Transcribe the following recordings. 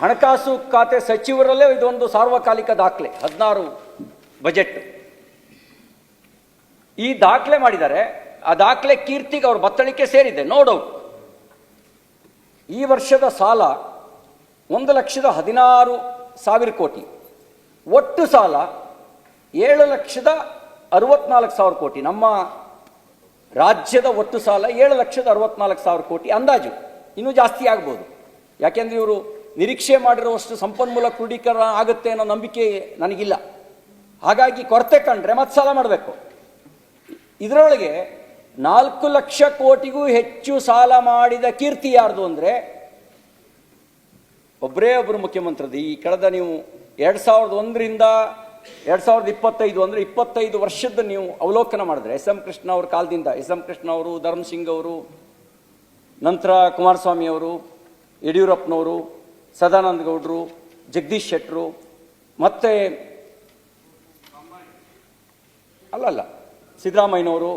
ಹಣಕಾಸು ಖಾತೆ ಸಚಿವರಲ್ಲೇ ಇದೊಂದು ಸಾರ್ವಕಾಲಿಕ ದಾಖಲೆ, ಹದಿನಾರು ಬಜೆಟ್. ಈ ದಾಖಲೆ ಮಾಡಿದ್ದಾರೆ ಆ ದಾಖಲೆ ಕೀರ್ತಿಗೆ ಅವ್ರ ಬತ್ತಳಿಕೆ ಸೇರಿದೆ ನೋ ಈ ವರ್ಷದ ಸಾಲ ಒಂದು ಲಕ್ಷದ ಹದಿನಾರು ಸಾವಿರ ಕೋಟಿ. ಒಟ್ಟು ಸಾಲ ಏಳು ಲಕ್ಷದ ಅರವತ್ನಾಲ್ಕು ಸಾವಿರ ಕೋಟಿ. ನಮ್ಮ ರಾಜ್ಯದ ಒಟ್ಟು ಸಾಲ ಏಳು ಲಕ್ಷದ ಅರವತ್ನಾಲ್ಕು ಸಾವಿರ ಕೋಟಿ ಅಂದಾಜು. ಇನ್ನೂ ಜಾಸ್ತಿ ಆಗ್ಬೋದು. ಯಾಕೆಂದ್ರೆ ಇವರು ನಿರೀಕ್ಷೆ ಮಾಡಿರುವಷ್ಟು ಸಂಪನ್ಮೂಲ ಕ್ರೋಢೀಕರಣ ಆಗುತ್ತೆ ಅನ್ನೋ ನಂಬಿಕೆ ನನಗಿಲ್ಲ. ಹಾಗಾಗಿ ಕೊರತೆ ಕಂಡ್ರೆ ಮತ್ತೆ ಸಾಲ ಮಾಡಬೇಕು. ಇದರೊಳಗೆ ನಾಲ್ಕು ಲಕ್ಷ ಕೋಟಿಗೂ ಹೆಚ್ಚು ಸಾಲ ಮಾಡಿದ ಕೀರ್ತಿ ಯಾರ್ದು ಅಂದರೆ ಒಬ್ಬರೇ ಒಬ್ಬರು ಮುಖ್ಯಮಂತ್ರಿದು. ಈ ಕಳೆದ ನೀವು ಎರಡು ಸಾವಿರದ ಒಂದರಿಂದ ಎರಡು ಸಾವಿರದ ಇಪ್ಪತ್ತೈದು ಅಂದರೆ ಇಪ್ಪತ್ತೈದು ವರ್ಷದ ನೀವು ಅವಲೋಕನ ಮಾಡಿದ್ರೆ ಎಸ್ ಎಂ ಕೃಷ್ಣ ಅವ್ರ ಕಾಲದಿಂದ, ಎಸ್ ಎಂ ಕೃಷ್ಣ ಅವರು, ಧರ್ಮಸಿಂಗ್ ಅವರು, ನಂತರ ಕುಮಾರಸ್ವಾಮಿ ಅವರು, ಯಡಿಯೂರಪ್ಪನವರು ಸದಾನಂದ ಗೌಡರು, ಜಗದೀಶ್ ಶೆಟ್ಟರು, ಮತ್ತೆ ಅಲ್ಲಲ್ಲ ಸಿದ್ದರಾಮಯ್ಯನವರು,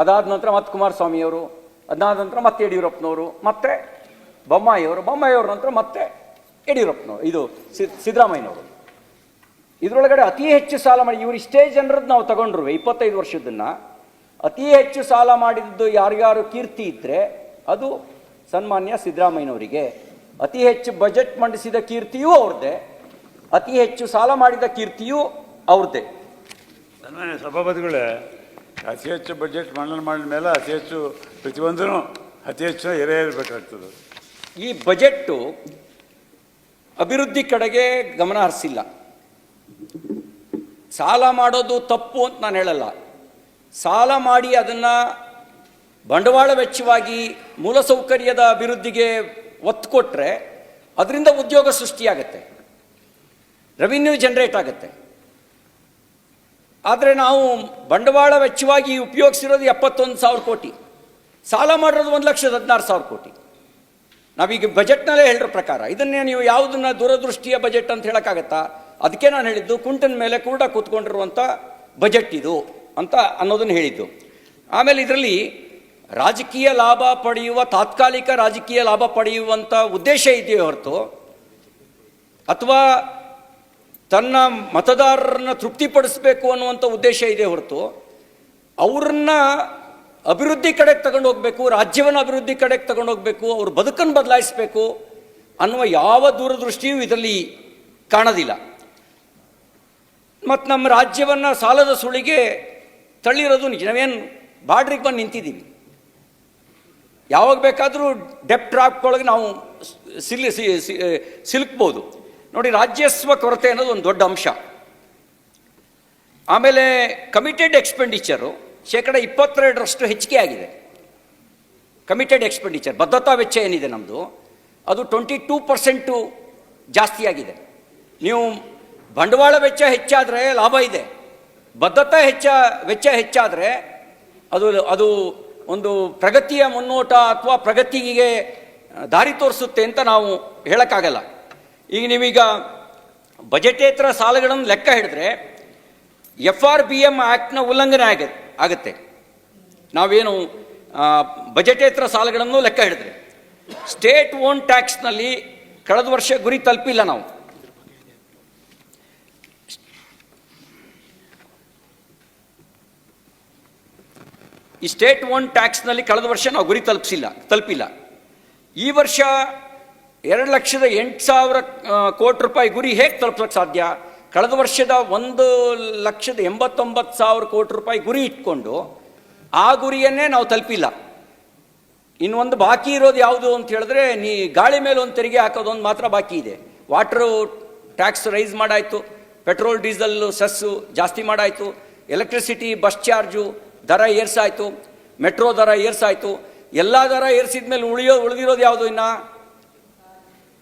ಅದಾದ ನಂತರ ಮತ್ತೆ ಕುಮಾರಸ್ವಾಮಿಯವರು, ಅದಾದ ನಂತರ ಮತ್ತೆ ಯಡಿಯೂರಪ್ಪನವರು, ಮತ್ತೆ ಬೊಮ್ಮಾಯಿಯವರು, ಬೊಮ್ಮಾಯಿಯವ್ರ ನಂತರ ಮತ್ತೆ ಯಡಿಯೂರಪ್ಪನವರು, ಇದು ಸಿದ್ದರಾಮಯ್ಯನವರು. ಇದರೊಳಗಡೆ ಅತಿ ಹೆಚ್ಚು ಸಾಲ ಮಾಡಿ, ಇವರು ಇಷ್ಟೇ ಜನರದ್ದು ನಾವು ತಗೊಂಡ್ರು ಇಪ್ಪತ್ತೈದು ವರ್ಷದನ್ನು ಅತಿ ಹೆಚ್ಚು ಸಾಲ ಮಾಡಿದ್ದು ಯಾರ್ಯಾರು ಕೀರ್ತಿ ಇದ್ದರೆ ಅದು ಸನ್ಮಾನ್ಯ ಸಿದ್ದರಾಮಯ್ಯನವರಿಗೆ. ಅತಿ ಹೆಚ್ಚು ಬಜೆಟ್ ಮಂಡಿಸಿದ ಕೀರ್ತಿಯೂ ಅವ್ರದ್ದೇ ಅತಿ ಹೆಚ್ಚು ಸಾಲ ಮಾಡಿದ ಕೀರ್ತಿಯೂ ಅವ್ರದ್ದೇ ಸನ್ಮಾನ್ಯ ಸಭಾಪತಿಗಳೇ ಅತಿ ಹೆಚ್ಚು ಬಜೆಟ್ ಮಂಡನೆ ಮಾಡಿದ ಮೇಲೆ ಅತಿ ಹೆಚ್ಚು ಪ್ರತಿಯೊಂದೂ ಅತಿ ಹೆಚ್ಚು ಎರೆಯಬೇಕಾಗ್ತದೆ ಈ ಬಜೆಟ್ಟು ಅಭಿವೃದ್ಧಿ ಕಡೆಗೆ ಗಮನ ಹರಿಸಿಲ್ಲ. ಸಾಲ ಮಾಡೋದು ತಪ್ಪು ಅಂತ ನಾನು ಹೇಳಲ್ಲ. ಸಾಲ ಮಾಡಿ ಅದನ್ನು ಬಂಡವಾಳ ವೆಚ್ಚವಾಗಿ ಮೂಲಸೌಕರ್ಯದ ಅಭಿವೃದ್ಧಿಗೆ ಒತ್ತು ಕೊಟ್ಟರೆ ಅದರಿಂದ ಉದ್ಯೋಗ ಸೃಷ್ಟಿಯಾಗತ್ತೆ. ರೆವಿನ್ಯೂ ಜನರೇಟ್ ಆಗುತ್ತೆ. ಆದರೆ ನಾವು ಬಂಡವಾಳ ವೆಚ್ಚವಾಗಿ ಉಪಯೋಗಿಸಿರೋದು ಎಪ್ಪತ್ತೊಂದು ಸಾವಿರ ಕೋಟಿ. ಸಾಲ ಮಾಡಿರೋದು ಒಂದು ಲಕ್ಷದ ಹದಿನಾರು ಸಾವಿರ ಕೋಟಿ. ನಾವೀಗ ಬಜೆಟ್ನಲ್ಲೇ ಹೇಳಿರೋ ಪ್ರಕಾರ, ಇದನ್ನೇ ನೀವು ಯಾವುದನ್ನ ದೂರದೃಷ್ಟಿಯ ಬಜೆಟ್ ಅಂತ ಹೇಳೋಕ್ಕಾಗತ್ತಾ? ಅದಕ್ಕೆ ನಾನು ಹೇಳಿದ್ದು ಕುಂಟನ ಮೇಲೆ ಕೂಡ ಕೂತ್ಕೊಂಡಿರುವಂಥ ಬಜೆಟ್ ಇದು ಅಂತ ಅನ್ನೋದನ್ನು ಹೇಳಿದ್ದು. ಆಮೇಲೆ ಇದರಲ್ಲಿ ರಾಜಕೀಯ ಲಾಭ ಪಡೆಯುವ, ತಾತ್ಕಾಲಿಕ ರಾಜಕೀಯ ಲಾಭ ಪಡೆಯುವಂಥ ಉದ್ದೇಶ ಇದೆಯೇ ಹೊರತು, ಅಥವಾ ತನ್ನ ಮತದಾರರನ್ನ ತೃಪ್ತಿಪಡಿಸಬೇಕು ಅನ್ನುವಂಥ ಉದ್ದೇಶ ಇದೆ ಹೊರತು, ಅವ್ರನ್ನ ಅಭಿವೃದ್ಧಿ ಕಡೆಗೆ ತಗೊಂಡು ಹೋಗಬೇಕು, ರಾಜ್ಯವನ್ನು ಅಭಿವೃದ್ಧಿ ಕಡೆಗೆ ತಗೊಂಡು ಹೋಗಬೇಕು, ಅವ್ರ ಬದುಕನ್ನು ಬದಲಾಯಿಸಬೇಕು ಅನ್ನುವ ಯಾವ ದೂರದೃಷ್ಟಿಯೂ ಇದರಲ್ಲಿ ಕಾಣೋದಿಲ್ಲ. ಮತ್ತು ನಮ್ಮ ರಾಜ್ಯವನ್ನು ಸಾಲದ ಸುಳಿಗೆ ತಳ್ಳಿರೋದು ನಿಜ. ನಾವೇನು ಬಾಡ್ರಿಗೆ ಬಂದು ನಿಂತಿದ್ದೀವಿ. ಯಾವಾಗ ಬೇಕಾದರೂ ಡೆಪ್ ಟ್ರಾಪ್ಗೊಳಗೆ ನಾವು ಸಿಲ್ ಸಿ- ಸಿ- ಸಿಲುಕ್ಬೋದು. ನೋಡಿ, ರಾಜ್ಯಸ್ವ ಕೊರತೆ ಅನ್ನೋದು ಒಂದು ದೊಡ್ಡ ಅಂಶ. ಆಮೇಲೆ ಕಮಿಟೆಡ್ ಎಕ್ಸ್ಪೆಂಡಿಚರು ಶೇಕಡ ಇಪ್ಪತ್ತೆರಡರಷ್ಟು ಹೆಚ್ಚಿಗೆ ಆಗಿದೆ. ಕಮಿಟೆಡ್ ಎಕ್ಸ್ಪೆಂಡಿಚರ್ ಭದ್ರತಾ ವೆಚ್ಚ ಏನಿದೆ ನಮ್ಮದು ಅದು ಟ್ವೆಂಟಿ ಟೂ ಪರ್ಸೆಂಟು ಜಾಸ್ತಿ ಆಗಿದೆ. ನೀವು ಬಂಡವಾಳ ವೆಚ್ಚ ಹೆಚ್ಚಾದರೆ ಲಾಭ ಇದೆ. ಭದ್ರತಾ ಹೆಚ್ಚ, ವೆಚ್ಚ ಹೆಚ್ಚಾದರೆ ಅದು ಅದು ಒಂದು ಪ್ರಗತಿಯ ಮುನ್ನೋಟ ಅಥವಾ ಪ್ರಗತಿಗೆ ದಾರಿ ತೋರಿಸುತ್ತೆ ಅಂತ ನಾವು ಹೇಳೋಕ್ಕಾಗಲ್ಲ. ಈಗ ನೀವೀಗ ಬಜೆಟೇತರ ಸಾಲಗಳನ್ನು ಲೆಕ್ಕ ಹಿಡಿದ್ರೆ ಎಫ್ ಆರ್ ಬಿ ಎಂ ಆ್ಯಕ್ಟ್ನ ಉಲ್ಲಂಘನೆ ಆಗ, ಆಗುತ್ತೆ. ನಾವೇನು ಬಜೆಟೇತರ ಸಾಲಗಳನ್ನು ಲೆಕ್ಕ ಹಿಡಿದ್ರೆ. ಸ್ಟೇಟ್ ಓನ್ ಟ್ಯಾಕ್ಸ್ನಲ್ಲಿ ಕಳೆದ ವರ್ಷ ಗುರಿ ತಲುಪಿಲ್ಲ ನಾವು. ಈ ಸ್ಟೇಟ್ ಓನ್ ಟ್ಯಾಕ್ಸ್ನಲ್ಲಿ ಕಳೆದ ವರ್ಷ ನಾವು ಗುರಿ ತಲುಪಿಸಿಲ್ಲ, ತಲುಪಿಲ್ಲ. ಈ ವರ್ಷ ಎರಡು ಲಕ್ಷದ ಎಂಟು ಸಾವಿರ ಕೋಟಿ ರೂಪಾಯಿ ಗುರಿ ಹೇಗೆ ತಲುಪಕ್ಕೆ ಸಾಧ್ಯ? ಕಳೆದ ವರ್ಷದ ಒಂದು ಲಕ್ಷದ ಎಂಬತ್ತೊಂಬತ್ತು ಸಾವಿರ ಕೋಟಿ ರೂಪಾಯಿ ಗುರಿ ಇಟ್ಕೊಂಡು ಆ ಗುರಿಯನ್ನೇ ನಾವು ತಲುಪಿಲ್ಲ. ಇನ್ನೊಂದು ಬಾಕಿ ಇರೋದು ಯಾವುದು ಅಂತ ಹೇಳಿದ್ರೆ, ನೀ ಗಾಳಿ ಮೇಲೆ ಒಂದು ತೆರಿಗೆ ಹಾಕೋದೊಂದು ಮಾತ್ರ ಬಾಕಿ ಇದೆ. ವಾಟ್ರು ಟ್ಯಾಕ್ಸ್ ರೈಸ್ ಮಾಡಾಯಿತು ಪೆಟ್ರೋಲ್ ಡೀಸೆಲ್ ಸಸ್ಸು ಜಾಸ್ತಿ ಮಾಡಾಯಿತು ಎಲೆಕ್ಟ್ರಿಸಿಟಿ ಬಸ್ ಚಾರ್ಜು ದರ ಏರ್ಸಾಯಿತು, ಮೆಟ್ರೋ ದರ ಏರ್ಸಾಯಿತು, ಎಲ್ಲ ದರ ಏರ್ಸಿದ ಮೇಲೆ ಉಳಿಯೋ, ಉಳಿದಿರೋದು ಯಾವುದು ಇನ್ನ?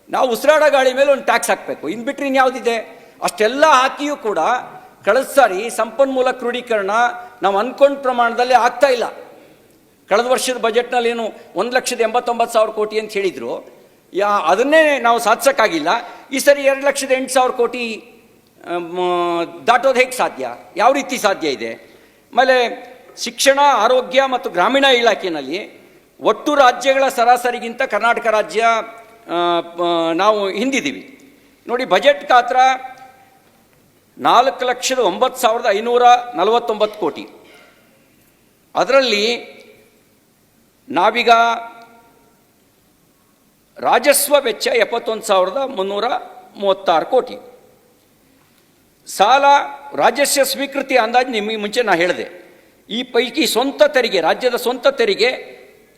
ನಾವು ಉಸಿರಾಡೋ ಗಾಳಿ ಮೇಲೆ ಒಂದು ಟ್ಯಾಕ್ಸ್ ಹಾಕಬೇಕು. ಇನ್ನು ಬಿಟ್ಟರೆ ಇನ್ಯಾವುದಿದೆ ಅಷ್ಟೆಲ್ಲ ಹಾಕಿಯೂ ಕೂಡ ಕಳೆದ ಸಾರಿ ಸಂಪನ್ಮೂಲ ಕ್ರೋಢೀಕರಣ ನಾವು ಅಂದ್ಕೊಂಡ ಪ್ರಮಾಣದಲ್ಲಿ ಆಗ್ತಾ ಇಲ್ಲ. ಕಳೆದ ವರ್ಷದ ಬಜೆಟ್ನಲ್ಲಿ ಏನು ಒಂದು ಲಕ್ಷದ ಎಂಬತ್ತೊಂಬತ್ತು ಸಾವಿರ ಕೋಟಿ ಅಂತ ಹೇಳಿದರು. ಯಾ, ಅದನ್ನೇ ನಾವು ಸಾಧಿಸೋಕ್ಕಾಗಿಲ್ಲ. ಈ ಸರಿ ಎರಡು ಲಕ್ಷದ ಎಂಟು ಸಾವಿರ ಕೋಟಿ ದಾಟೋದು ಹೇಗೆ ಸಾಧ್ಯ? ಯಾವ ರೀತಿ ಸಾಧ್ಯ ಇದೆ? ಆಮೇಲೆ ಶಿಕ್ಷಣ, ಆರೋಗ್ಯ ಮತ್ತು ಗ್ರಾಮೀಣ ಇಲಾಖೆಯಲ್ಲಿ ಒಟ್ಟು ರಾಜ್ಯಗಳ ಸರಾಸರಿಗಿಂತ ಕರ್ನಾಟಕ ರಾಜ್ಯ ನಾವು ಹಿಂದಿದ್ದೀವಿ. ನೋಡಿ, ಬಜೆಟ್ ಗಾತ್ರ ನಾಲ್ಕು ಲಕ್ಷದ ಒಂಬತ್ತು ಸಾವಿರದ ಐನೂರ ನಲವತ್ತೊಂಬತ್ತು ಕೋಟಿ. ಅದರಲ್ಲಿ ನಾವೀಗ ರಾಜಸ್ವ ವೆಚ್ಚ ಎಪ್ಪತ್ತೊಂದು ಸಾವಿರದ ಮುನ್ನೂರ ಮೂವತ್ತಾರು ಕೋಟಿ. ಸಾಲ, ರಾಜಸ್ವ ಸ್ವೀಕೃತಿ ಅಂದಾಜು ನಿಮಗೆ ಮುಂಚೆ ನಾನು ಹೇಳಿದೆ. ಈ ಪೈಕಿ ಸ್ವಂತ ತೆರಿಗೆ, ರಾಜ್ಯದ ಸ್ವಂತ ತೆರಿಗೆ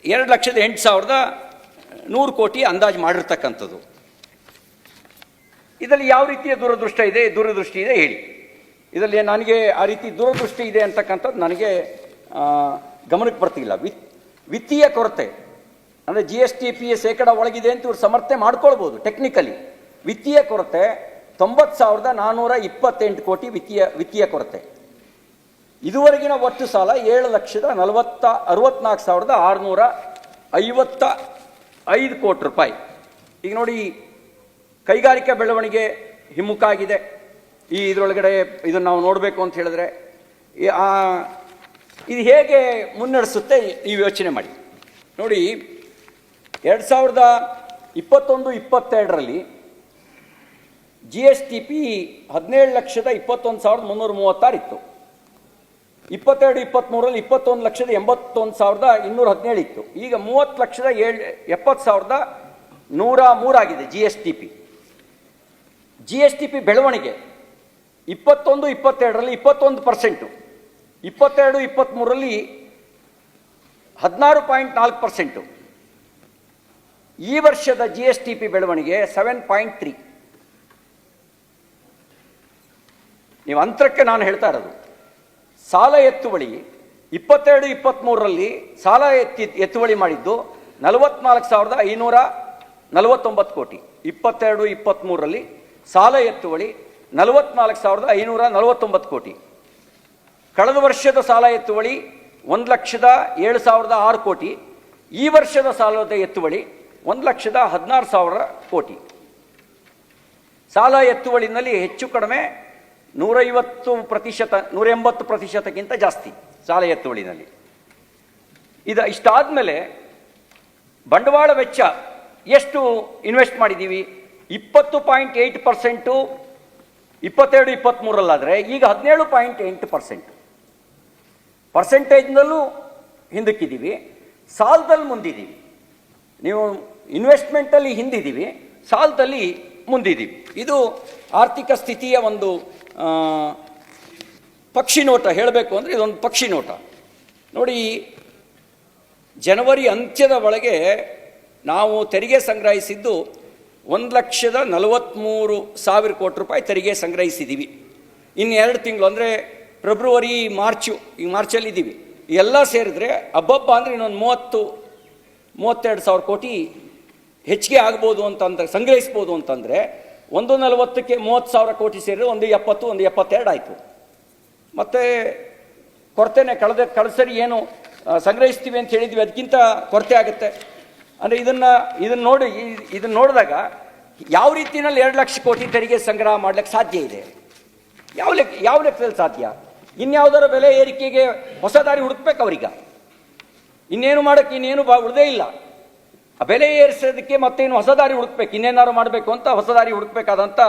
ಎರಡು ಲಕ್ಷದ ಎಂಟು ಸಾವಿರದ ನೂರು ಕೋಟಿ ಅಂದಾಜು ಮಾಡಿರ್ತಕ್ಕಂಥದ್ದು. ಇದರಲ್ಲಿ ಯಾವ ರೀತಿಯ ದೂರದೃಷ್ಟ ಇದೆ? ದೂರದೃಷ್ಟಿ ಇದೆ, ಹೇಳಿ. ಇದರಲ್ಲಿ ನನಗೆ ಆ ರೀತಿ ದೂರದೃಷ್ಟಿ ಇದೆ ಅಂತಕ್ಕಂಥದ್ದು ನನಗೆ ಗಮನಕ್ಕೆ ಬರ್ತಿಲ್ಲ. ವಿತ್ ವಿತ್ತೀಯ ಕೊರತೆ, ಅಂದರೆ ಜಿ ಎಸ್ ಟಿ ಪಿ ಎ ಶೇಕಡ ಒಳಗಿದೆ ಅಂತ ಇವ್ರು ಸಮರ್ಥನೆ ಮಾಡ್ಕೊಳ್ಬೋದು ಟೆಕ್ನಿಕಲಿ ವಿತ್ತೀಯ ಕೊರತೆ ತೊಂಬತ್ತು ಸಾವಿರದ ನಾನ್ನೂರ ಇಪ್ಪತ್ತೆಂಟು ಕೋಟಿ ವಿತ್ತೀಯ ವಿತ್ತೀಯ ಕೊರತೆ. ಇದುವರೆಗಿನ ಒಟ್ಟು ಸಾಲ ಏಳು ಲಕ್ಷದ ನಲವತ್ತ ಅರವತ್ನಾಲ್ಕು ಸಾವಿರದ ಆರುನೂರ ಐವತ್ತ ಐದು ಕೋಟಿ ರೂಪಾಯಿ. ಈಗ ನೋಡಿ ಕೈಗಾರಿಕಾ ಬೆಳವಣಿಗೆ ಹಿಮ್ಮುಖ ಆಗಿದೆ ಈ ಇದರೊಳಗಡೆ ಇದನ್ನು ನಾವು ನೋಡಬೇಕು ಅಂತ ಹೇಳಿದ್ರೆ ಇದು ಹೇಗೆ ಮುನ್ನಡೆಸುತ್ತೆ ನೀವು ಯೋಚನೆ ಮಾಡಿ. ನೋಡಿ, ಎರಡು ಸಾವಿರದ ಇಪ್ಪತ್ತೊಂದು, ಇಪ್ಪತ್ತೆರಡರಲ್ಲಿ ಜಿ ಎಸ್ ಟಿ ಪಿ ಹದಿನೇಳು ಲಕ್ಷದ ಇಪ್ಪತ್ತೊಂದು ಸಾವಿರದ ಮುನ್ನೂರ ಮೂವತ್ತಾರು ಇತ್ತು. ಇಪ್ಪತ್ತೆರಡು ಇಪ್ಪತ್ತ್ಮೂರಲ್ಲಿ ಇಪ್ಪತ್ತೊಂದು ಲಕ್ಷದ ಎಂಬತ್ತೊಂದು ಸಾವಿರದ ಇನ್ನೂರ ಹದಿನೇಳು ಇತ್ತು. ಈಗ ಮೂವತ್ತು ಲಕ್ಷದ ಏಳು, ಎಪ್ಪತ್ತು ಸಾವಿರದ ನೂರ ಮೂರಾಗಿದೆ G S T P G S T P ಬೆಳವಣಿಗೆ ಇಪ್ಪತ್ತೊಂದು, ಇಪ್ಪತ್ತೆರಡರಲ್ಲಿ ಇಪ್ಪತ್ತೊಂದು ಪರ್ಸೆಂಟು. ಇಪ್ಪತ್ತೆರಡು ಇಪ್ಪತ್ತ್ಮೂರರಲ್ಲಿ ಹದಿನಾರು ಪಾಯಿಂಟ್ ನಾಲ್ಕು ಪರ್ಸೆಂಟು. ಈ ವರ್ಷದ ಜಿ ಎಸ್ ಟಿ ಪಿ ಬೆಳವಣಿಗೆ ಸೆವೆನ್ ಪಾಯಿಂಟ್ ತ್ರೀ. ನೀವು ಅಂತರಕ್ಕೆ ನಾನು ಹೇಳ್ತಾ ಇರೋದು. ಸಾಲ ಎತ್ತುವಳಿ, ಇಪ್ಪತ್ತೆರಡು ಇಪ್ಪತ್ತ್ಮೂರರಲ್ಲಿ ಸಾಲ ಎತ್ತಿ, ಎತ್ತುವಳಿ ಮಾಡಿದ್ದು ನಲವತ್ನಾಲ್ಕು ಸಾವಿರದ ಐನೂರ ನಲವತ್ತೊಂಬತ್ತು ಕೋಟಿ. ಇಪ್ಪತ್ತೆರಡು ಇಪ್ಪತ್ತ್ಮೂರರಲ್ಲಿ ಸಾಲ ಎತ್ತುವಳಿ ನಲವತ್ನಾಲ್ಕು ಸಾವಿರದ ಐನೂರ ನಲವತ್ತೊಂಬತ್ತು ಕೋಟಿ. ಕಳೆದ ವರ್ಷದ ಸಾಲ ಎತ್ತುವಳಿ ಒಂದು ಲಕ್ಷದ ಏಳು ಸಾವಿರದ ಆರು ಕೋಟಿ. ಈ ವರ್ಷದ ಸಾಲದ ಎತ್ತುವಳಿ ಒಂದು ಲಕ್ಷದ ಹದಿನಾರು ಸಾವಿರ ಕೋಟಿ. ಸಾಲ ಎತ್ತುವಳಿನಲ್ಲಿ ಹೆಚ್ಚು ಕಡಿಮೆ ನೂರೈವತ್ತು ಪ್ರತಿಶತ ನೂರ ಎಂಬತ್ತು ಪ್ರತಿಶತಕ್ಕಿಂತ ಜಾಸ್ತಿ ಸಾಲ ಎತ್ತುವಳಿನಲ್ಲಿ ಇದು ಇಷ್ಟಾದ ಮೇಲೆ ಬಂಡವಾಳ ವೆಚ್ಚ ಎಷ್ಟು ಇನ್ವೆಸ್ಟ್ ಮಾಡಿದ್ದೀವಿ? ಇಪ್ಪತ್ತು ಪಾಯಿಂಟ್ ಏಯ್ಟ್ ಪರ್ಸೆಂಟು, ಇಪ್ಪತ್ತೆರಡು, ಇಪ್ಪತ್ತ್ಮೂರಲ್ಲಾದರೆ ಈಗ ಹದಿನೇಳು ಪಾಯಿಂಟ್ ಎಂಟು ಪರ್ಸೆಂಟ್. ಪರ್ಸೆಂಟೇಜ್ನಲ್ಲೂ ಹಿಂದಕ್ಕಿದ್ದೀವಿ, ಸಾಲದಲ್ಲಿ ಮುಂದಿದ್ದೀವಿ. ನೀವು ಇನ್ವೆಸ್ಟ್ಮೆಂಟಲ್ಲಿ ಹಿಂದಿದ್ದೀವಿ, ಸಾಲದಲ್ಲಿ ಮುಂದಿದ್ದೀವಿ. ಇದು ಆರ್ಥಿಕ ಸ್ಥಿತಿಯ ಒಂದು ಪಕ್ಷಿ ನೋಟ ಹೇಳಬೇಕು ಅಂದರೆ ಇದೊಂದು ಪಕ್ಷಿ ನೋಟ. ನೋಡಿ, ಜನವರಿ ಅಂತ್ಯದ ಒಳಗೆ ನಾವು ತೆರಿಗೆ ಸಂಗ್ರಹಿಸಿದ್ದು ಒಂದು ಲಕ್ಷದ ನಲವತ್ತ್ಮೂರು ಸಾವಿರ ಕೋಟಿ ರೂಪಾಯಿ ತೆರಿಗೆ ಸಂಗ್ರಹಿಸಿದ್ದೀವಿ ಇನ್ನು ಎರಡು ತಿಂಗಳು ಅಂದರೆ ಫೆಬ್ರವರಿ, ಮಾರ್ಚು, ಈ ಮಾರ್ಚಲ್ಲಿ ಇದ್ದೀವಿ ಎಲ್ಲ ಸೇರಿದ್ರೆ ಹಬ್ಬಬ್ಬ ಅಂದರೆ ಇನ್ನೊಂದು ಮೂವತ್ತು, ಮೂವತ್ತೆರಡು ಸಾವಿರ ಕೋಟಿ ಹೆಚ್ಚಿಗೆ ಆಗ್ಬೋದು ಅಂತಂದ್ರೆ, ಸಂಗ್ರಹಿಸ್ಬೋದು ಅಂತಂದರೆ ಒಂದು ನಲವತ್ತಕ್ಕೆ ಮೂವತ್ತು ಸಾವಿರ ಕೋಟಿ ಸೇರಿದ್ರೆ ಒಂದು ಎಪ್ಪತ್ತು, ಒಂದು ಎಪ್ಪತ್ತೆರಡು ಆಯಿತು. ಮತ್ತು ಕೊರತೆನೆ ಕಳೆದ ಕಳೆದ ಏನು ಸಂಗ್ರಹಿಸ್ತೀವಿ ಅಂತ ಹೇಳಿದ್ವಿ, ಅದಕ್ಕಿಂತ ಕೊರತೆ ಆಗುತ್ತೆ. ಅಂದರೆ ಇದನ್ನು ಇದನ್ನು ನೋಡಿ ಇದನ್ನು ನೋಡಿದಾಗ ಯಾವ ರೀತಿಯಲ್ಲಿ ಎರಡು ಲಕ್ಷ ಕೋಟಿ ತೆರಿಗೆ ಸಂಗ್ರಹ ಮಾಡ್ಲಿಕ್ಕೆ ಸಾಧ್ಯ ಇದೆ? ಯಾವ ಲೆಕ್ಕ, ಯಾವ ಲೆಕ್ಕದಲ್ಲಿ ಸಾಧ್ಯ? ಇನ್ಯಾವುದರ ಬೆಲೆ ಏರಿಕೆಗೆ ಹೊಸ ದಾರಿ ಹುಡುಕ್ಬೇಕು ಅವ್ರೀಗ. ಇನ್ನೇನು ಮಾಡೋಕ್ಕೆ, ಇನ್ನೇನು ಬಾ, ಉಳಿದೇ ಇಲ್ಲ. ಬೆಲೆ ಏರಿಸೋದಕ್ಕೆ ಮತ್ತೇನು ಹೊಸ ದಾರಿ ಹುಡುಕ್ಬೇಕು, ಇನ್ನೇನಾದ್ರು ಮಾಡಬೇಕು ಅಂತ ಹೊಸ ದಾರಿ ಹುಡುಕ್ಬೇಕಾದಂಥ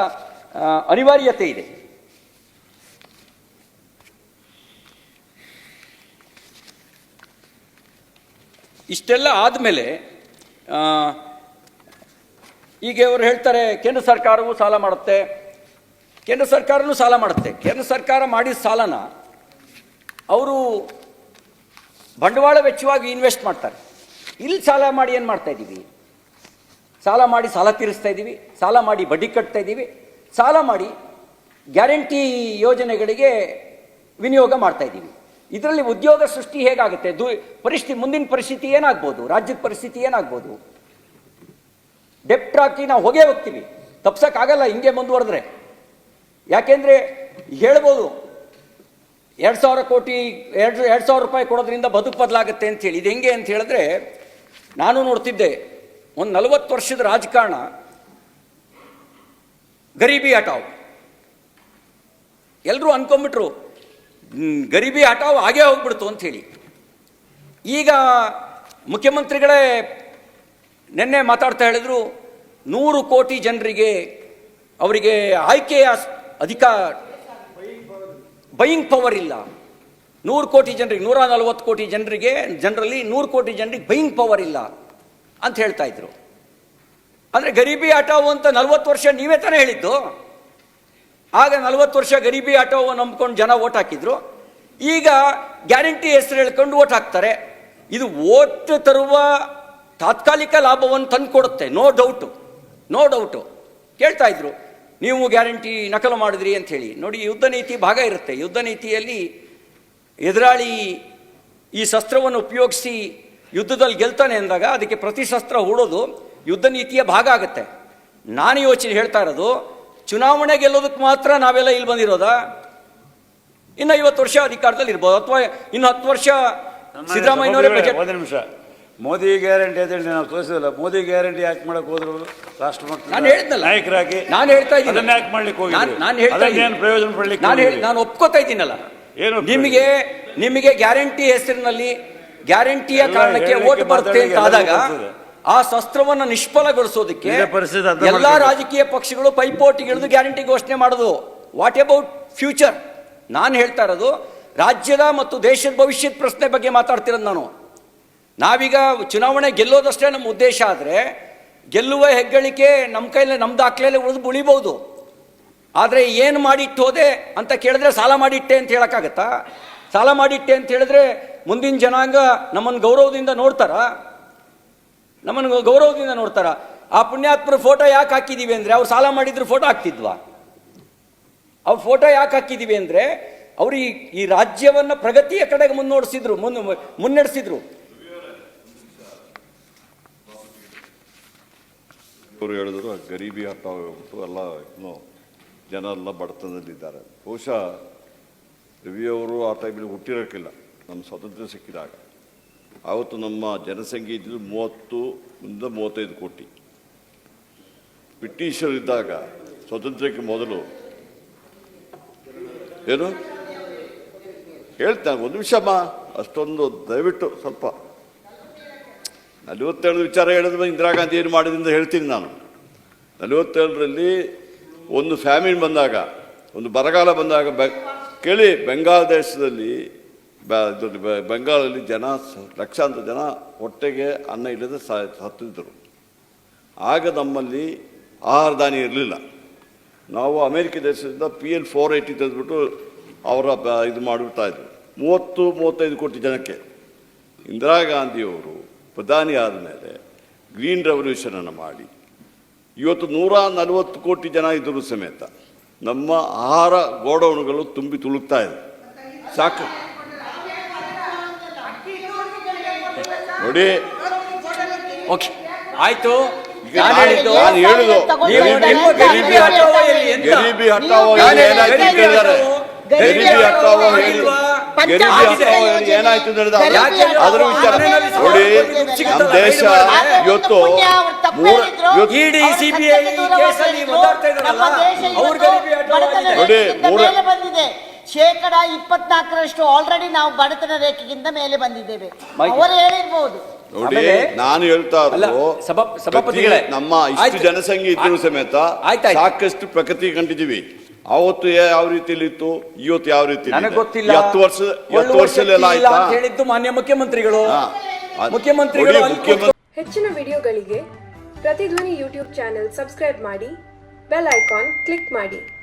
ಅನಿವಾರ್ಯತೆ ಇದೆ. ಇಷ್ಟೆಲ್ಲ ಆದಮೇಲೆ ಈಗ ಅವರು ಹೇಳ್ತಾರೆ, ಕೇಂದ್ರ ಸರ್ಕಾರವೂ ಸಾಲ ಮಾಡುತ್ತೆ. ಕೇಂದ್ರ ಸರ್ಕಾರನೂ ಸಾಲ ಮಾಡುತ್ತೆ. ಕೇಂದ್ರ ಸರ್ಕಾರ ಮಾಡಿದ ಸಾಲನ, ಅವರು ಬಂಡವಾಳ ವೆಚ್ಚವಾಗಿ ಇನ್ವೆಸ್ಟ್ ಮಾಡ್ತಾರೆ. ಇಲ್ಲಿ ಸಾಲ ಮಾಡಿ ಏನು ಮಾಡ್ತಾ ಇದ್ದೀವಿ ಸಾಲ ಮಾಡಿ ಸಾಲ ತೀರಿಸ್ತಾ ಇದ್ದೀವಿ ಸಾಲ ಮಾಡಿ ಬಡ್ಡಿ ಕಟ್ತಾ ಇದ್ದೀವಿ ಸಾಲ ಮಾಡಿ ಗ್ಯಾರಂಟಿ ಯೋಜನೆಗಳಿಗೆ ವಿನಿಯೋಗ ಮಾಡ್ತಾ ಇದ್ದೀವಿ ಇದರಲ್ಲಿ ಉದ್ಯೋಗ ಸೃಷ್ಟಿ ಹೇಗಾಗುತ್ತೆ? ದೂ ಪರಿಸ್ಥಿತಿ ಮುಂದಿನ ಪರಿಸ್ಥಿತಿ ಏನಾಗ್ಬೋದು? ರಾಜ್ಯದ ಪರಿಸ್ಥಿತಿ ಏನಾಗ್ಬೋದು? ಡೆಪ್ಟ್ ಹಾಕಿ ನಾವು ಹೋಗೇ ಹೋಗ್ತೀವಿ. ತಪ್ಸೋಕ್ಕಾಗಲ್ಲ, ಹಿಂಗೆ ಮುಂದುವರೆದ್ರೆ. ಯಾಕೆಂದರೆ ಹೇಳ್ಬೋದು, ಎರಡು ಸಾವಿರ ಕೋಟಿ, ಎರಡು ಎರಡು ಸಾವಿರ ರೂಪಾಯಿ ಕೊಡೋದ್ರಿಂದ ಬದುಕು ಬದಲಾಗುತ್ತೆ ಅಂತೇಳಿ ಇದು ಹೆಂಗೆ ಅಂತ ಹೇಳಿದ್ರೆ ನಾನು ನೋಡ್ತಿದ್ದೆ, ಒಂದು ನಲವತ್ತು ವರ್ಷದ ರಾಜಕಾರಣ, ಗರೀಬಿ ಹಟಾವ್ ಎಲ್ಲರೂ ಅನ್ಕೊಂಬಿಟ್ರು ಗರೀಬಿ ಹಟಾವ್ ಆಗೇ ಹೋಗ್ಬಿಡ್ತು ಅಂಥೇಳಿ ಈಗ ಮುಖ್ಯಮಂತ್ರಿಗಳೇ ನಿನ್ನೆ ಮಾತಾಡ್ತಾ ಹೇಳಿದ್ರು, ನೂರು ಕೋಟಿ ಜನರಿಗೆ ಅವರಿಗೆ ಆಯ್ಕೆಯ ಅಧಿಕ ಬೈಯಿಂಗ್ ಪವರ್ ಇಲ್ಲ. ನೂರು ಕೋಟಿ ಜನರಿಗೆ ನೂರ ನಲವತ್ತು ಕೋಟಿ ಜನರಿಗೆ, ಜನರಲ್ಲಿ ನೂರು ಕೋಟಿ ಜನರಿಗೆ ಬೈಯಿಂಗ್ ಪವರ್ ಇಲ್ಲ ಅಂತ ಹೇಳ್ತಾ ಇದ್ರು. ಅಂದರೆ ಗರೀಬಿ ಆಟೋ ಅಂತ ನಲ್ವತ್ತು ವರ್ಷ ನೀವೇ ತಾನೇ ಹೇಳಿದ್ದು. ಆಗ ನಲವತ್ತು ವರ್ಷ ಗರೀಬಿ ಆಟೋ ನಂಬ್ಕೊಂಡು ಜನ ಓಟ್ ಹಾಕಿದ್ರು. ಈಗ ಗ್ಯಾರಂಟಿ ಹೆಸರು ಹೇಳ್ಕೊಂಡು ಓಟ್ ಹಾಕ್ತಾರೆ. ಇದು ಓಟ್ ತರುವ ತಾತ್ಕಾಲಿಕ ಲಾಭವನ್ನು ತಂದು ಕೊಡುತ್ತೆ ನೋ ಡೌಟು ನೋ ಡೌಟು ಕೇಳ್ತಾ ಇದ್ರು, ನೀವು ಗ್ಯಾರಂಟಿ ನಕಲು ಮಾಡಿದ್ರಿ ಅಂತ ಹೇಳಿ. ನೋಡಿ, ಯುದ್ಧ ನೀತಿ ಭಾಗ ಇರುತ್ತೆ. ಯುದ್ಧ ನೀತಿಯಲ್ಲಿ ಎದುರಾಳಿ ಈ ಶಸ್ತ್ರವನ್ನು ಉಪಯೋಗಿಸಿ ಯುದ್ಧದಲ್ಲಿ ಗೆಲ್ತಾನೆ ಅಂದಾಗ ಅದಕ್ಕೆ ಪ್ರತಿ ಶಸ್ತ್ರ ಹೂಡೋದು ಯುದ್ಧ ನೀತಿಯ ಭಾಗ ಆಗುತ್ತೆ ನಾನು ಯೋಚನೆ ಹೇಳ್ತಾ ಇರೋದು ಚುನಾವಣೆ ಗೆಲ್ಲೋದಕ್ಕೆ ಮಾತ್ರ ನಾವೆಲ್ಲ ಇಲ್ಲಿ ಬಂದಿರೋದಾ ಇನ್ನು ಐವತ್ತು ವರ್ಷ ಅಧಿಕಾರದಲ್ಲಿ ಇರ್ಬೋದು ಅಥವಾ ಇನ್ನು ಹತ್ತು ವರ್ಷ ಸಿದ್ದರಾಮಯ್ಯನವರೇ ಬಜೆಟ್ ಒಂದು ನಿಮಿಷ ಮೋದಿ ಗ್ಯಾರಂಟಿ ಅಂತ ಹೇಳಿ ನಾವು ತೋರಿಸಿದಲ್ಲ ಮೋದಿ ಗ್ಯಾರಂಟಿ ಯಾಕೆ ಮಾಡಕ್ ಹೋದ್ರು? ರಾಷ್ಟ್ರ ನಾನು ಹೇಳಿದ್ನಲ್ಲ. ನಾಯಕರಾಗಿ ನಾನು ಹೇಳ್ತಾ ಇದ್ದೀನಿ. ಯಾಕೆ ಮಾಡ್ಲಿಕ್ಕೆ ಹೋಗಿ ನಾನ್- ಹೇಳ್ತಾ ಇದ್ದೀನಿ. ಪ್ರಯೋಜನ ಪಡ್ಲಿಕ್ಕೆ ನಾನು ಹೇಳಿ ಹೋಗಿದ್ರಿ? ನಾನು ಒಪ್ಕೋತಾ ಇದ್ದೀನಲ್ಲ ಏನು? ನಿಮಗೆ ನಿಮಗೆ ಗ್ಯಾರಂಟಿ ಹೆಸರಿನಲ್ಲಿ ಗ್ಯಾರಂಟಿಯ ಕಾರಣಕ್ಕೆ ಓಟ್ ಬರುತ್ತೆ ಅಂತ ಆದಾಗ ಆ ಶಸ್ತ್ರವನ್ನು ನಿಷ್ಫಲಗೊಳಿಸೋದಕ್ಕೆ ಎಲ್ಲಾ ರಾಜಕೀಯ ಪಕ್ಷಗಳು ಪೈಪೋಟಿಗಿಳಿದು ಗ್ಯಾರಂಟಿ ಘೋಷಣೆ ಮಾಡೋದು. ವಾಟ್ ಅಬೌಟ್ ಫ್ಯೂಚರ್ ನಾನು ಹೇಳ್ತಾ ಇರೋದು ರಾಜ್ಯದ ಮತ್ತು ದೇಶದ ಭವಿಷ್ಯದ ಪ್ರಶ್ನೆ ಬಗ್ಗೆ ಮಾತಾಡ್ತಿರೋದು ನಾನು. ನಾವೀಗ ಚುನಾವಣೆ ಗೆಲ್ಲೋದಷ್ಟೇ ನಮ್ಮ ಉದ್ದೇಶ ಆದರೆ ಗೆಲ್ಲುವ ಹೆಗ್ಗಳಿಕೆ ನಮ್ಮ ಕೈಯಲ್ಲಿ ನಮ್ಮ ದಾಖಲೆಯಲ್ಲಿ ಉಳಿದು ಉಳಿಬಹುದು. ಆದರೆ ಏನು ಮಾಡಿಟ್ಟು ಹೋದೆ ಅಂತ ಕೇಳಿದ್ರೆ ಸಾಲ ಮಾಡಿಟ್ಟೆ ಅಂತ ಹೇಳೋಕ್ಕಾಗತ್ತಾ? ಸಾಲ ಮಾಡಿಟ್ಟೆ ಅಂತ ಹೇಳಿದ್ರೆ ಮುಂದಿನ ಜನಾಂಗ ನಮ್ಮನ್ನು ಗೌರವದಿಂದ ನೋಡ್ತಾರ? ನಮ್ಮನ್ನು ಗೌರವದಿಂದ ನೋಡ್ತಾರ? ಆ ಪುಣ್ಯಾತ್ಮರ ಫೋಟೋ ಯಾಕೆ ಹಾಕಿದೀವಿ ಅಂದರೆ ಅವ್ರು ಸಾಲ ಮಾಡಿದ್ರು ಫೋಟೋ ಹಾಕ್ತಿದ್ವಾ? ಅವ್ರ ಫೋಟೋ ಯಾಕೆ ಹಾಕಿದೀವಿ ಅಂದರೆ ಅವರು ಈ ಈ ರಾಜ್ಯವನ್ನು ಪ್ರಗತಿಯ ಕಡೆಗೆ ಮುನ್ನೋಡಿಸಿದ್ರು, ಮುನ್, ಮುನ್ನಡೆಸಿದ್ರು. ಹೇಳಿದ್ರು ಗರೀಬಿ ಹಟ್ಟಾಗ್ಬಿಟ್ಟು ಎಲ್ಲ ಜನ ಎಲ್ಲ ಬಡತನದಲ್ಲಿದ್ದಾರೆ. ಬಹುಶಃ ರವಿ ಅವರು ಆ ಟೈಮಲ್ಲಿ ಹುಟ್ಟಿರೋಕ್ಕಿಲ್ಲ. ನಮ್ಮ ಸ್ವಾತಂತ್ರ್ಯ ಸಿಕ್ಕಿದಾಗ. ಆವತ್ತು ನಮ್ಮ ಜನಸಂಖ್ಯೆ ಇದ್ದಿದ್ದು ಮೂವತ್ತು ಇಂದ ಮೂವತ್ತೈದು ಕೋಟಿ. ಬ್ರಿಟಿಷರು ಇದ್ದಾಗ ಸ್ವಾತಂತ್ರ್ಯಕ್ಕೆ ಮೊದಲು ಏನು? ಹೇಳ್ತಾ, ಒಂದು ನಿಮಿಷಮ್ಮ ಅಷ್ಟೊಂದು ದಯವಿಟ್ಟು ಸ್ವಲ್ಪ. ನಲವತ್ತೇಳು ವಿಚಾರ ಹೇಳಿದ್ರೆ ಇಂದಿರಾ ಗಾಂಧಿ ಏನು ಮಾಡಿದ್ರಿಂದ ಹೇಳ್ತೀನಿ ನಾನು. ನಲವತ್ತೇಳರಲ್ಲಿ ಒಂದು ಫ್ಯಾಮಿಲಿ ಬಂದಾಗ, ಒಂದು ಬರಗಾಲ ಬಂದಾಗ ಬೆ, ಕೇಳಿ ಬೆಂಗಾಲ್ ದೇಶದಲ್ಲಿ ಬೆಂಗಾಲಲ್ಲಿ ಜನ ಲಕ್ಷಾಂತರ ಜನ ಹೊಟ್ಟೆಗೆ ಅನ್ನ ಇಲ್ಲದೆ ಸತ್ತಿದ್ದರು. ಆಗ ನಮ್ಮಲ್ಲಿ ಆಹಾರ ದಾನಿ ಇರಲಿಲ್ಲ. ನಾವು ಅಮೇರಿಕ ದೇಶದಿಂದ ಪಿ ಎಲ್ ಫೋರ್ ಏಯ್ಟಿ ತೆಗೆದುಬಿಟ್ಟು ಅವರ ಇದು ಮಾಡಿಬಿಡ್ತಾ ಇದ್ರು ಮೂವತ್ತು, ಮೂವತ್ತೈದು ಕೋಟಿ ಜನಕ್ಕೆ. ಇಂದಿರಾ ಗಾಂಧಿಯವರು ಪ್ರಧಾನಿ ಆದಮೇಲೆ ಗ್ರೀನ್ ರೆವಲ್ಯೂಷನನ್ನು ಮಾಡಿ ಇವತ್ತು ನೂರ ನಲವತ್ತು ಕೋಟಿ ಜನ ಇದ್ದರೂ ಸಮೇತ. ನಮ್ಮ ಆಹಾರ ಗೋಡೌನ್ಗಳು ತುಂಬಿ ತುಳುಕ್ತಾ ಇದೆ. ಸಾಕು. ನೋಡಿ. ಓಕೆ. ಆಯ್ತು. ಗರೀಬಿ- ಎಲ್ಲಿ ಏನಾಯ್ತು ಗರೀಬಿ ಹಟಾವೋ ಹೇಳಿ ಏನಾಯ್ತು ಅದ್ರ ವಿಚಾರ. ನೋಡಿ ನಮ್ಮ ದೇಶ ಆದ್ರೆ ಇವತ್ತು ಮೂರ ಸಿಬಿಐ ಕೇಸಲ್ಲಿ ಒದ್ದಾಡ್ತಾ ಇದ್ದಾರಲ್ಲ, ಅವ್ರ ಗರೀಬಿ ಹಟಾವೋ ನೋಡಿ, ಮೇಲೆ ಬಂದಿದೆ. ಶೇಕಡ ಇಪ್ಪತ್ನಾಲ್ಕರಷ್ಟು ಆಲ್ರೆಡಿ ನಾವು ಬಡತನ ರೇಖೆಗಿಂತ ಮೇಲೆ ಬಂದಿದ್ದೇವೆ. ಅವರು ಹೇಳಿರ್ಬೋದು. ನೋಡಿ ನಾನು ಹೇಳ್ತಾ ನಮ್ಮ ಇಷ್ಟು ಜನಸಂಖ್ಯೆ ಇದ್ದರೂ ಸಮೇತ. ಸಾಕಷ್ಟು ಪ್ರಗತಿ ಕಂಡಿದ್ದೀವಿ. ಅವತ್ತು ಯಾವ ರೀತಿಯಲ್ಲಿ ಇತ್ತು? ಇವತ್ತು ಯಾವ ರೀತಿ ನನಗೆ ಗೊತ್ತಿಲ್ಲ. ಹತ್ತು ವರ್ಷ ಹತ್ತು ವರ್ಷಲೆಲ್ಲ ಆಯ್ತಾ? ಅಂತ ಹೇಳಿದ್ದು ಮಾನ್ಯ ಮುಖ್ಯಮಂತ್ರಿಗಳು. ಹಾ. ಅದ್- ಮುಖ್ಯಮಂತ್ರಿಗಳು ನೋಡಿ, ಅಲ್ಲಿ ಮುಖ್ಯಮಂತ್ರಿ ಹೆಚ್ಚಿನ ವಿಡಿಯೋಗಳಿಗೆ ಪ್ರತಿಧ್ವನಿ ಯೂಟ್ಯೂಬ್ ಚಾನೆಲ್ ಸಬ್ಸ್ಕ್ರೈಬ್ ಮಾಡಿ ಬೆಲ್ ಐಕಾನ್ ಕ್ಲಿಕ್ ಮಾಡಿ.